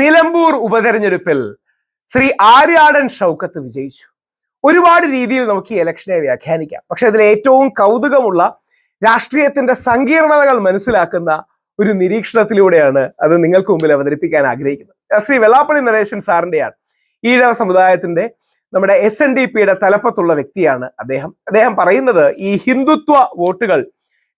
നിലമ്പൂർ ഉപതെരഞ്ഞെടുപ്പിൽ ശ്രീ ആര്യാടൻ ഷൗക്കത്ത് വിജയിച്ചു. ഒരുപാട് രീതിയിൽ നമുക്ക് ഈ ഇലക്ഷനെ വ്യാഖ്യാനിക്കാം. പക്ഷെ അതിൽ ഏറ്റവും കൗതുകമുള്ള രാഷ്ട്രീയത്തിന്റെ സങ്കീർണതകൾ മനസ്സിലാക്കുന്ന ഒരു നിരീക്ഷണത്തിലൂടെയാണ് അത് നിങ്ങൾക്ക് മുമ്പിൽ അവതരിപ്പിക്കാൻ ആഗ്രഹിക്കുന്നത്. ശ്രീ വെള്ളാപ്പള്ളി നരേശൻ സാറിന്റെയാണ്. ഈഴവ സമുദായത്തിന്റെ നമ്മുടെ എസ് എൻ ഡി പിയുടെ തലപ്പത്തുള്ള വ്യക്തിയാണ് അദ്ദേഹം. അദ്ദേഹം പറയുന്നത് ഈ ഹിന്ദുത്വ വോട്ടുകൾ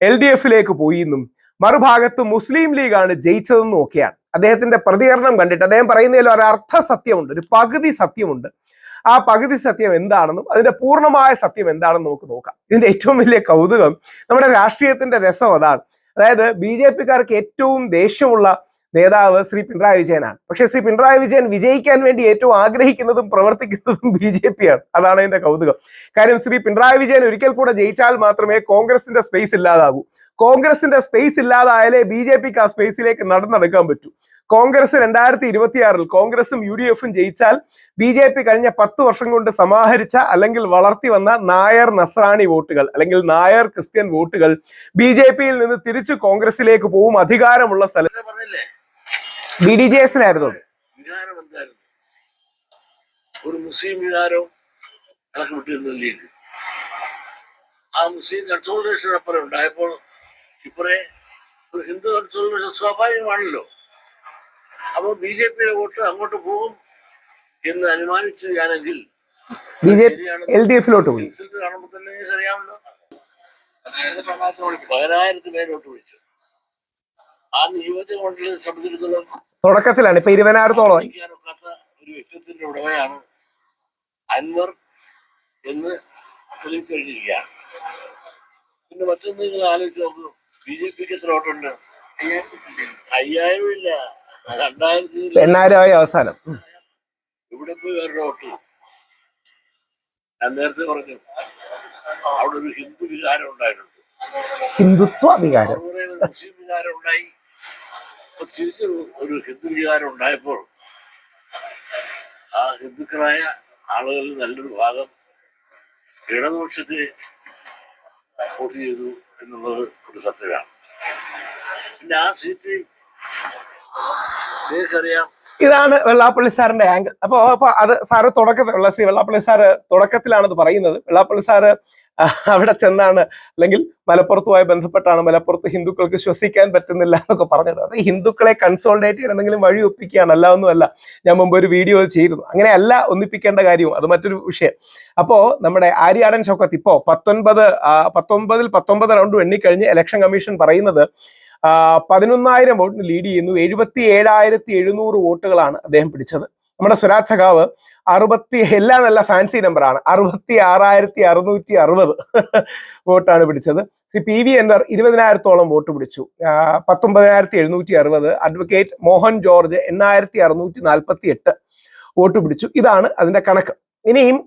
എൽ ഡി എഫിലേക്ക് പോയി എന്നും മറുഭാഗത്ത് മുസ്ലിം ലീഗാണ് ജയിച്ചതെന്നും ഒക്കെയാണ്. അദ്ദേഹത്തിന്റെ പ്രതികരണം കണ്ടിട്ട് അദ്ദേഹം പറയുന്നതിൽ ഒരു അർത്ഥ സത്യമുണ്ട് ഒരു പകുതി സത്യമുണ്ട്. ആ പകുതി സത്യം എന്താണെന്നും അതിന്റെ പൂർണമായ സത്യം എന്താണെന്നും നമുക്ക് നോക്കാം. ഇതിന്റെ ഏറ്റവും വലിയ കൗതുകം നമ്മുടെ രാഷ്ട്രീയത്തിന്റെ രസം അതാണ്. അതായത് ബി ജെ പിക്കാർക്ക് ഏറ്റവും ദേഷ്യമുള്ള നേതാവ് ശ്രീ പിണറായി വിജയനാണ്. പക്ഷെ ശ്രീ പിണറായി വിജയൻ വിജയിക്കാൻ വേണ്ടി ഏറ്റവും ആഗ്രഹിക്കുന്നതും പ്രവർത്തിക്കുന്നതും ബി ജെ പി ആണ് അതാണ് അതിന്റെ കൗതുകം. കാര്യം ശ്രീ പിണറായി വിജയൻ ഒരിക്കൽ കൂടെ ജയിച്ചാൽ മാത്രമേ കോൺഗ്രസിന്റെ സ്പേസ് ഇല്ലാതാകൂ. കോൺഗ്രസിന്റെ സ്പേസ് ഇല്ലാതായാലേ ബി ജെ പിക്ക് ആ സ്പേസിലേക്ക് നടന്നെടുക്കാൻ പറ്റൂ. കോൺഗ്രസ് രണ്ടായിരത്തി ഇരുപത്തിയാറിൽ കോൺഗ്രസും യു ഡി എഫും ജയിച്ചാൽ ബി ജെ പി കഴിഞ്ഞ പത്ത് വർഷം കൊണ്ട് സമാഹരിച്ച അല്ലെങ്കിൽ വളർത്തി വന്ന നായർ നസ്രാണി വോട്ടുകൾ അല്ലെങ്കിൽ നായർ ക്രിസ്ത്യൻ വോട്ടുകൾ ബി ജെ പിയിൽ നിന്ന് തിരിച്ചു കോൺഗ്രസിലേക്ക് പോവും അധികാരമുള്ള സ്ഥലത്ത്. പറഞ്ഞില്ലേ? ബി ഡി ജെ എസിനായിരുന്നു വികാരം എന്തായിരുന്നു ഒരു മുസ്ലിം വികാരം കണക്ക് വിട്ടിരുന്നു ലീഗ് ആ മുസ്ലിം കൺസോൾട്ടേഷൻ അപ്പുറം ഉണ്ടായപ്പോൾ ഇപ്പറേ ഒരു ഹിന്ദു കൺസോൾട്ടേഷൻ സ്വാഭാവികമാണല്ലോ. അപ്പോൾ ബി ജെ പിയുടെ വോട്ട് അങ്ങോട്ട് പോകും എന്ന് അനുമാനിക്കുകയാണെങ്കിൽ B J P L D എഫിലോട്ട് പോയി. റിസൾട്ട് കാണുമ്പോൾ തന്നെ അറിയാമല്ലോ. പതിനായിരത്തി പേരോട്ട് വിളിച്ചു. ആ നിയോജക മണ്ഡലത്തെ സംബന്ധിച്ചിടത്തോളം തുടക്കത്തിലാണ്. ഇപ്പൊ ഇരുപതിനായിരത്തോളം. ഒരു വ്യക്തിത്വത്തിന്റെ ഉടമയാണ് അൻവർ എന്ന് തെളിയിച്ചു കഴിഞ്ഞിരിക്കുകയാണ് പിന്നെ മറ്റൊന്ന് നിങ്ങൾ ആലോചിച്ച് നോക്കൂ. ബി ജെ പിക്ക് എത്ര വോട്ടുണ്ട്? അയ്യായിരം ഇല്ല രണ്ടായിരത്തി എണ്ണായിരമായി അവസാനം. ഇവിടെ പോയി വേറെ വോട്ട്. ഞാൻ നേരത്തെ പറഞ്ഞു. അവിടെ ഒരു ഹിന്ദു വികാരം ഉണ്ടായിട്ടുണ്ട്. ഹിന്ദുത്വ വികാരം. മുസ്ലിം വികാരം ഉണ്ടായി. തിരിച്ച് ഒരു ഹിന്ദു വികാരം ഉണ്ടായപ്പോൾ ആ ഹിന്ദുക്കളായ ആളുകളിൽ നല്ലൊരു ഭാഗം ഇടതുപക്ഷത്തെ വോട്ട് ചെയ്തു എന്നുള്ളത് ഒരു സത്യമാണ്. പിന്നെ ആ സീറ്റ് നിങ്ങൾക്കറിയാം ഇതാണ് വെള്ളാപ്പള്ളി സാറിന്റെ ആംഗിൾ അപ്പൊ അപ്പൊ അത് സാറ് തുടക്കത്തിൽ ശ്രീ വെള്ളാപ്പള്ളി സാറ് തുടക്കത്തിലാണ് ഇത് പറയുന്നത്. വെള്ളാപ്പള്ളി സാറ് അവിടെ ചെന്നാണ് അല്ലെങ്കിൽ മലപ്പുറത്തുമായി ബന്ധപ്പെട്ടാണ് മലപ്പുറത്ത് ഹിന്ദുക്കൾക്ക് ശ്വസിക്കാൻ പറ്റുന്നില്ല എന്നൊക്കെ പറഞ്ഞത്. അത് ഹിന്ദുക്കളെ കൺസോൾട്ടേറ്റ് ചെയ്യാൻ എന്തെങ്കിലും വഴി ഒപ്പിക്കുകയാണ്. അല്ല ഒന്നുമല്ല. ഞാൻ മുമ്പ് ഒരു വീഡിയോ ചെയ്തിരുന്നു. അങ്ങനെയല്ല ഒന്നിപ്പിക്കേണ്ട കാര്യവും. അത് മറ്റൊരു വിഷയം. അപ്പോൾ നമ്മുടെ ആര്യാടൻ ചൗക്കത്ത് ഇപ്പോൾ പത്തൊൻപത് പത്തൊമ്പതിൽ പത്തൊമ്പത് റൗണ്ട് എണ്ണിക്കഴിഞ്ഞ് ഇലക്ഷൻ കമ്മീഷൻ പറയുന്നത് പതിനൊന്നായിരം വോട്ടിന് ലീഡ് ചെയ്യുന്നു. എഴുപത്തി ഏഴായിരത്തി എഴുന്നൂറ് വോട്ടുകളാണ് അദ്ദേഹം പിടിച്ചത്. നമ്മുടെ സ്വരാജ് സഖാവ് അറുപത്തി എല്ലാം നല്ല ഫാൻസി നമ്പറാണ് അറുപത്തി ആറായിരത്തി അറുന്നൂറ്റി അറുപത് വോട്ടാണ് പിടിച്ചത്. ശ്രീ പി വി എൻവർ ഇരുപതിനായിരത്തോളം വോട്ട് പിടിച്ചു. പത്തൊമ്പതിനായിരത്തി എഴുന്നൂറ്റി അറുപത് അഡ്വക്കേറ്റ് മോഹൻ ജോർജ് എണ്ണായിരത്തി അറുന്നൂറ്റി നാൽപ്പത്തി എട്ട് വോട്ട് പിടിച്ചു. ഇതാണ് അതിന്റെ കണക്ക്. ഇനിയും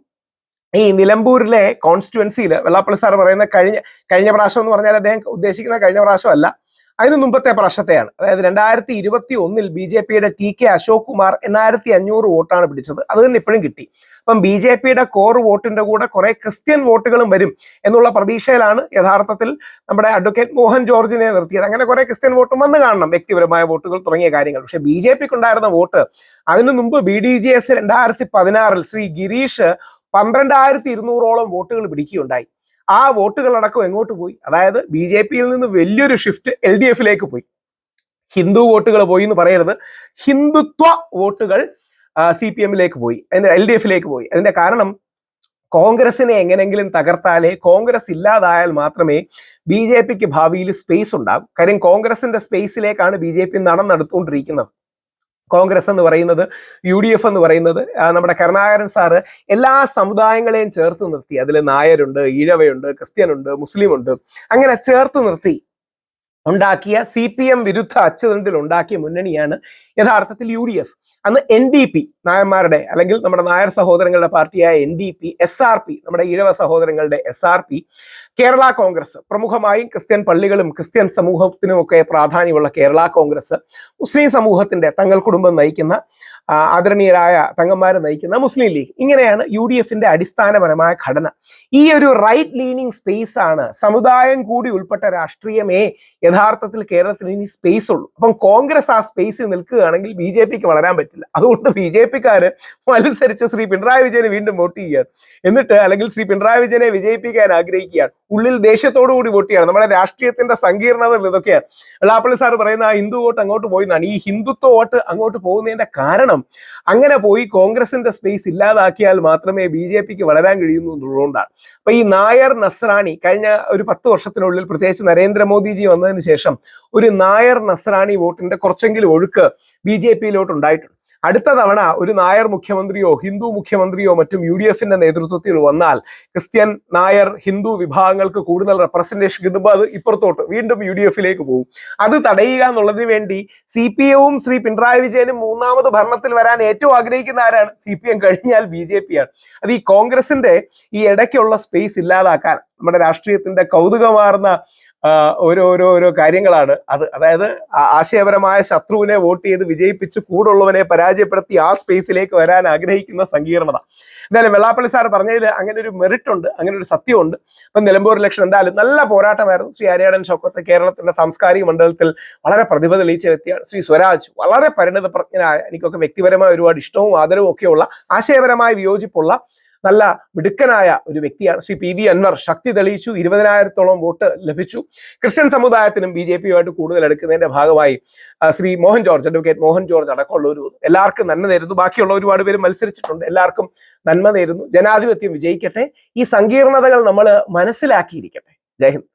ഈ നിലമ്പൂരിലെ കോൺസ്റ്റിറ്റുവൻസിയിൽ വെള്ളാപ്പള്ളി സാർ പറയുന്ന കഴിഞ്ഞ കഴിഞ്ഞ പ്രാവശ്യം എന്ന് പറഞ്ഞാൽ അദ്ദേഹം ഉദ്ദേശിക്കുന്ന കഴിഞ്ഞ പ്രാവശ്യം അല്ല അതിന് മുമ്പത്തെ പ്രശ്നത്തെയാണ്. അതായത് രണ്ടായിരത്തി ഇരുപത്തി ഒന്നിൽ ബി ജെ പിയുടെ ടി കെ അശോക് കുമാർ എണ്ണായിരത്തി അഞ്ഞൂറ് വോട്ടാണ് പിടിച്ചത്. അത് തന്നെ ഇപ്പോഴും കിട്ടി. അപ്പം ബി ജെ പിയുടെ കോർ വോട്ടിന്റെ കൂടെ കുറെ ക്രിസ്ത്യൻ വോട്ടുകളും വരും എന്നുള്ള പ്രതീക്ഷയിലാണ് യഥാർത്ഥത്തിൽ നമ്മുടെ അഡ്വക്കേറ്റ് മോഹൻ ജോർജിനെ നിർത്തിയത്. അങ്ങനെ കുറെ ക്രിസ്ത്യൻ വോട്ടും വന്ന് കാണണം. വ്യക്തിപരമായ വോട്ടുകൾ തുടങ്ങിയ കാര്യങ്ങൾ. പക്ഷെ ബി ജെ പിക്ക് ഉണ്ടായിരുന്ന വോട്ട് അതിനു മുമ്പ് ബി ഡി ജി എസ് രണ്ടായിരത്തി പതിനാറിൽ ശ്രീ ഗിരീഷ് പന്ത്രണ്ടായിരത്തി ഇരുന്നൂറോളം വോട്ടുകൾ പിടിക്കുകയുണ്ടായി. ആ വോട്ടുകളടക്കം എങ്ങോട്ട് പോയി? അതായത് ബി ജെ പിയിൽ നിന്ന് വലിയൊരു ഷിഫ്റ്റ് എൽ ഡി എഫിലേക്ക് പോയി. ഹിന്ദു വോട്ടുകൾ പോയി എന്ന് പറയരുത്. ഹിന്ദുത്വ വോട്ടുകൾ സി പി എമ്മിലേക്ക് പോയി. എൽ ഡി എഫിലേക്ക് പോയി. അതിന്റെ കാരണം കോൺഗ്രസിനെ എങ്ങനെങ്കിലും തകർത്താലേ കോൺഗ്രസ് ഇല്ലാതായാൽ മാത്രമേ ബി ജെ പിക്ക് ഭാവിയിൽ സ്പേസ് ഉണ്ടാകും. കാര്യം കോൺഗ്രസിന്റെ സ്പേസിലേക്കാണ് ബി ജെ പി നടന്നെടുത്തുകൊണ്ടിരിക്കുന്നത്. കോൺഗ്രസ് എന്ന് പറയുന്നത് യു ഡി എഫ് എന്ന് പറയുന്നത് നമ്മുടെ കരുണാകരൻ സാറ് എല്ലാ സമുദായങ്ങളെയും ചേർത്ത് നിർത്തി. അതിൽ നായരുണ്ട് ഈഴവയുണ്ട് ക്രിസ്ത്യനുണ്ട് മുസ്ലിം ഉണ്ട് അങ്ങനെ ചേർത്ത് നിർത്തി. ഉണ്ടാക്കിയ സി പി എം വിരുദ്ധ അച്ചുതണ്ടിൽ ഉണ്ടാക്കിയ മുന്നണിയാണ് യഥാർത്ഥത്തിൽ യു ഡി എഫ്. അന്ന് എൻ ഡി പി നായന്മാരുടെ അല്ലെങ്കിൽ നമ്മുടെ നായർ സഹോദരങ്ങളുടെ പാർട്ടിയായ N D P S R P നമ്മുടെ ഈഴവ സഹോദരങ്ങളുടെ S R P Kerala Congress പ്രമുഖമായും Christian പള്ളികളും ക്രിസ്ത്യൻ സമൂഹത്തിനുമൊക്കെ പ്രാധാന്യമുള്ള കേരള കോൺഗ്രസ് മുസ്ലിം സമൂഹത്തിന്റെ തങ്ങൾ കുടുംബം നയിക്കുന്ന ആദരണീയരായ തങ്ങന്മാരെ നയിക്കുന്ന മുസ്ലിം ലീഗ്. ഇങ്ങനെയാണ് യു ഡി എഫിന്റെ അടിസ്ഥാനപരമായ ഘടന. ഈ ഒരു റൈറ്റ് ലീനിങ് സ്പേസ് ആണ് സമുദായം കൂടി ഉൾപ്പെട്ട രാഷ്ട്രീയമേ യഥാർത്ഥത്തിൽ കേരളത്തിന് ഇനി സ്പേസ് ഉള്ളൂ. അപ്പം കോൺഗ്രസ് ആ സ്പേസിൽ നിൽക്കുകയാണെങ്കിൽ ബി ജെ പിക്ക് വളരാൻ പറ്റില്ല. അതുകൊണ്ട് ബി ജെ പിക്കാര് മത്സരിച്ച് ശ്രീ പിണറായി വിജയന് വീണ്ടും വോട്ട് ചെയ്യുകയാണ് എന്നിട്ട് അല്ലെങ്കിൽ ശ്രീ പിണറായി വിജയനെ വിജയിപ്പിക്കാൻ ആഗ്രഹിക്കുകയാണ്. ഉള്ളിൽ ദേഷ്യത്തോടു കൂടി വോട്ട് നമ്മുടെ രാഷ്ട്രീയത്തിന്റെ സങ്കീർണതകൾ ഇതൊക്കെയാണ്. വെള്ളാപ്പള്ളി സാർ പറയുന്ന ആ ഹിന്ദു വോട്ട് അങ്ങോട്ട് പോയിന്നാണ് ഈ ഹിന്ദുത്വ വോട്ട് അങ്ങോട്ട് പോകുന്നതിന്റെ കാരണം അങ്ങനെ പോയി കോൺഗ്രസിന്റെ സ്പേസ് ഇല്ലാതാക്കിയാൽ മാത്രമേ ബി ജെ പിക്ക് വളരാൻ കഴിയുന്നു എന്നുള്ളതുകൊണ്ടാണ്. അപ്പൊ ഈ നായർ നസ്രാണി കഴിഞ്ഞ ഒരു പത്ത് വർഷത്തിനുള്ളിൽ പ്രത്യേകിച്ച് നരേന്ദ്രമോദിജി വന്നതിന് ശേഷം ഒരു നായർ നസ്രാണി വോട്ടിന്റെ കുറച്ചെങ്കിലും ഒഴുക്ക് ബി ജെ പിയിലോട്ട് ഉണ്ടായിട്ടുണ്ട്. അടുത്ത തവണ ഒരു നായർ മുഖ്യമന്ത്രിയോ ഹിന്ദു മുഖ്യമന്ത്രിയോ മറ്റും യു ഡി എഫിന്റെ നേതൃത്വത്തിൽ വന്നാൽ ക്രിസ്ത്യൻ നായർ ഹിന്ദു വിഭാഗങ്ങൾക്ക് കൂടുതൽ റെപ്രസെന്റേഷൻ കിട്ടുമ്പോൾ അത് ഇപ്പുറത്തോട്ട് വീണ്ടും യു ഡി എഫിലേക്ക് പോകും. അത് തടയുക എന്നുള്ളതിന് വേണ്ടി സി പി ശ്രീ പിണറായി വിജയനും മൂന്നാമത് ഭരണത്തിൽ വരാൻ ഏറ്റവും ആഗ്രഹിക്കുന്ന ആരാണ്? സി പി എം കഴിഞ്ഞാൽ ബി ജെ പി ആണ്. അത് ഈ കോൺഗ്രസിന്റെ ഈ ഇടയ്ക്കുള്ള സ്പേസ് ഇല്ലാതാക്കാൻ നമ്മുടെ രാഷ്ട്രീയത്തിന്റെ കൗതുകമാർന്ന ആ, ഓരോ കാര്യങ്ങളാണ് അത്. അതായത് ആശയപരമായ ശത്രുവിനെ വോട്ട് ചെയ്ത് വിജയിപ്പിച്ച് കൂടുള്ളവനെ പരാജയപ്പെടുത്തി ആ സ്പേസിലേക്ക് വരാൻ ആഗ്രഹിക്കുന്ന സങ്കീർണത. എന്തായാലും വെള്ളാപ്പള്ളി സാർ പറഞ്ഞതിൽ അങ്ങനെ ഒരു മെറിറ്റ് ഉണ്ട് അങ്ങനെ ഒരു സത്യമുണ്ട് ഇപ്പം നിലമ്പൂർ ഇലക്ഷൻ എന്തായാലും നല്ല പോരാട്ടമായിരുന്നു. ശ്രീ ഹരിയാടൻ ഷൗക്കത്ത് കേരളത്തിന്റെ സാംസ്കാരിക മണ്ഡലത്തിൽ വളരെ പ്രതിഭ തെളിയിച്ച വ്യക്തിയാണ് ശ്രീ സ്വരാജ്. വളരെ പരിണിത പ്രജ്ഞനായ എനിക്കൊക്കെ വ്യക്തിപരമായ ഒരുപാട് ഇഷ്ടവും ആദരവും ഒക്കെയുള്ള ആശയപരമായ വിയോജിപ്പുള്ള നല്ല മിടുക്കനായ ഒരു വ്യക്തിയാണ് ശ്രീ പി വി അൻവർ. ശക്തി തെളിയിച്ചു ഇരുപതിനായിരത്തോളം വോട്ട് ലഭിച്ചു. ക്രിസ്ത്യൻ സമുദായത്തിനും ബി ജെ പിയുമായിട്ട് കൂടുതൽ എടുക്കുന്നതിന്റെ ഭാഗമായി Shri Mohan George advocate Mohan George അടക്കമുള്ളവർ എല്ലാവർക്കും നന്മ നേരുന്നു. ബാക്കിയുള്ള ഒരുപാട് പേര് മത്സരിച്ചിട്ടുണ്ട്. എല്ലാവർക്കും നന്മ നേരുന്നു. ജനാധിപത്യം വിജയിക്കട്ടെ. ഈ സങ്കീർണതകൾ നമ്മൾ മനസ്സിലാക്കിയിരിക്കട്ടെ. ജയ് ഹിന്ദ്.